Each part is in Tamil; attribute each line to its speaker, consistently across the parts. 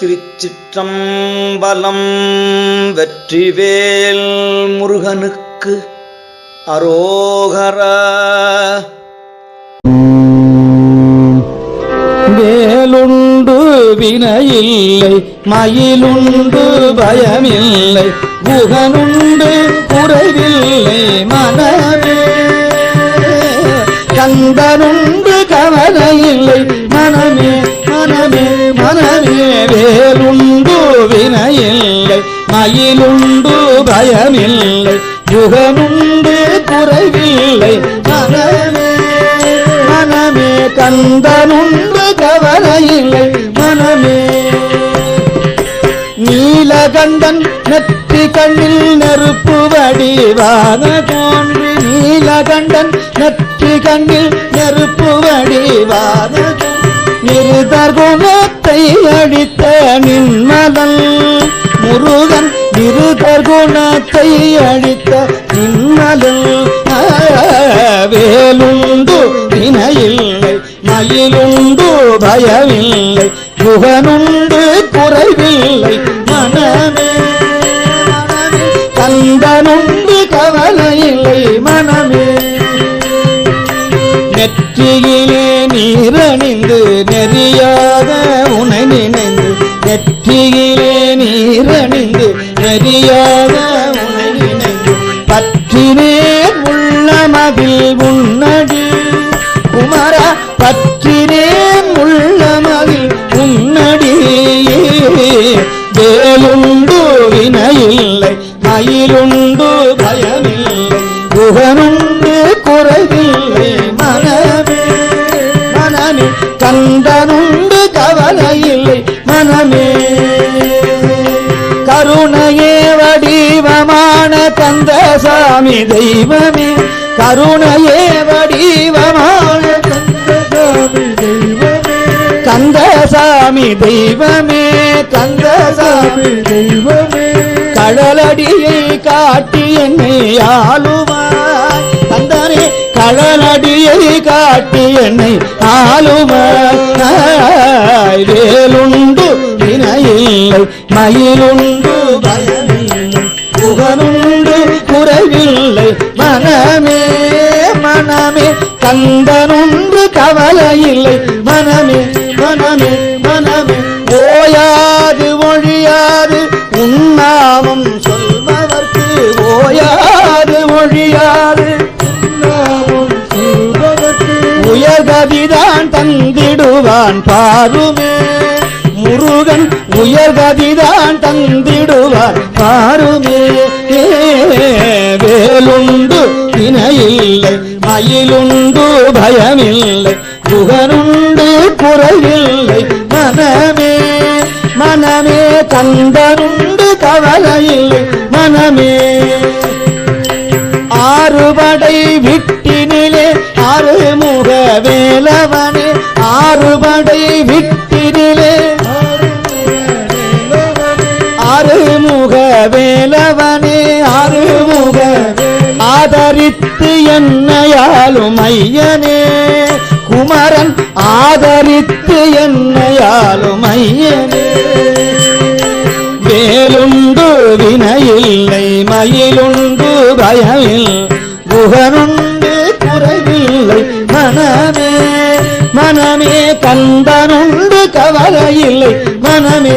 Speaker 1: திருச்சிற்றம்பலம் வெற்றிவேல் முருகனுக்கு அரோகர.
Speaker 2: வேலுண்டு வினையில்லை மயிலுண்டு பயமில்லை குகனுண்டு குறைவில்லை மனமே. கந்தனுண்டு கவலையில்லை மயிலுண்டு பயமில்லை யுகமுண்டு குறைவில்லை. மனமே மனமே கந்தனுண்டு கவலையில்லை. மனமே நீலகண்டன் நெற்றி கண்ணில் நெருப்பு வடிவாக தோன்றி நீலகண்டன் நெற்றி கண்ணில் நெருப்பு வடிவாக நிருதர் குணத்தை அடித்து நாட்டை அழித்த அடித்த வேலுண்டு வினையில்லை மயிலுண்டு பயமில்லை குகனுண்டு குறைவில்லை மனமே கந்தனுண்டு கவலையில்லை மனமே. நெற்றியிலே நீரணிந்து நெறியாத உனை நினைந்து நெற்றியிலே நீரணிந்து நெறியாத பற்றினேன் உள்ளமதில் உன்னடி. குமர பற்றினேன் உள்ளமதில் உன்னடி வேலுண்டு வினையில்லை மயிலுண்டு பயமில்லை. குகனுண்டு குறைவில்லை மனமே. மனமே கந்தனுண்டு கவலையில்லை மனமே. கருணையே வடி கந்தசாமி தெய்வமே கருணையே வடிவமான கந்தசாமி தெய்வமே. கந்தசாமி தெய்வமே தெய்வமே. கடலடியை காட்டி என்னை ஆளுவாய். கந்தனே கடலடியை காட்டி என்னை ஆளுவாய். வேலுண்டு வினையில்லை மயிலுண்டு பய புகனுண்டு குறைவில்லை. மனமே மனமே கந்தனுண்டு கவலையில்லை. மனமே மனமே மனமே ஓயாது ஒழியாது உண்ணாமம் சொல்பவர்க்கு ஓயாது ஒழியாது உயர்கதிதான் தந்திடுவான் பாருமே. முருகன் உயர்கதிதான் தந்திடுவார் பாருமே. வேலுண்டு வினையில்லை மயிலுண்டு பயமில்லை. புகருண்டு குறையில்லை மனமே மனமே தந்தருண்டு கவலையில்லை. மனமே. ஆறுபடை விட்டினிலே ஆறுமுக வேலவனே. ஆறுபடை விட்டினிலே ஆறுமுக வேலவனே. ஆறுமுக ஆதரித்து என்னையாலும் ஐயனே. குமரன் ஆதரித்து என்னையாலும் ஐயனே. வேலுண்டு வினையில்லை மயிலுண்டு பயமில் குகனுண்டு குறைவில்லை மனமே. மனமே கந்தனுண்டு கவலையில்லை மனமே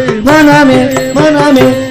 Speaker 2: Maname, maname,